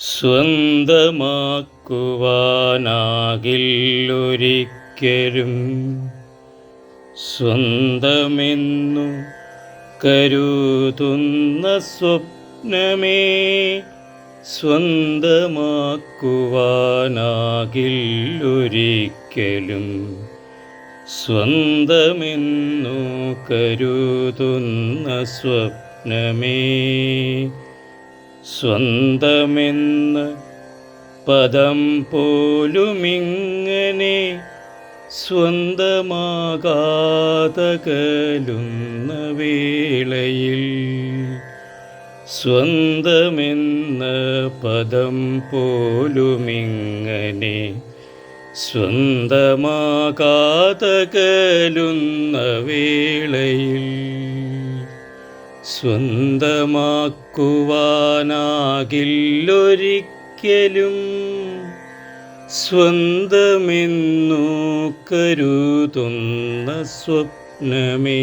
സ്വന്തമാക്കുവാനാകില്ലൊരിക്കലും സ്വന്തമെന്നു കരുതുന്ന സ്വപ്നമേ സ്വന്തമാക്കുവാനാകില്ലൊരിക്കലും സ്വന്തമെന്നു കരുതുന്ന സ്വപ്നമേ സ്വന്തമെന്ന് പദം പോലുമിങ്ങനെ സ്വന്തമാകാതകലുന്ന വേളയിൽ സ്വന്തമെന്ന പദം പോലുമിങ്ങനെ സ്വന്തമാകാതകലുന്ന വേളയിൽ സ്വന്തമാക്കുവാനാകില്ലൊരിക്കലും സ്വന്തമെന്നു കരുതുന്ന സ്വപ്നമേ.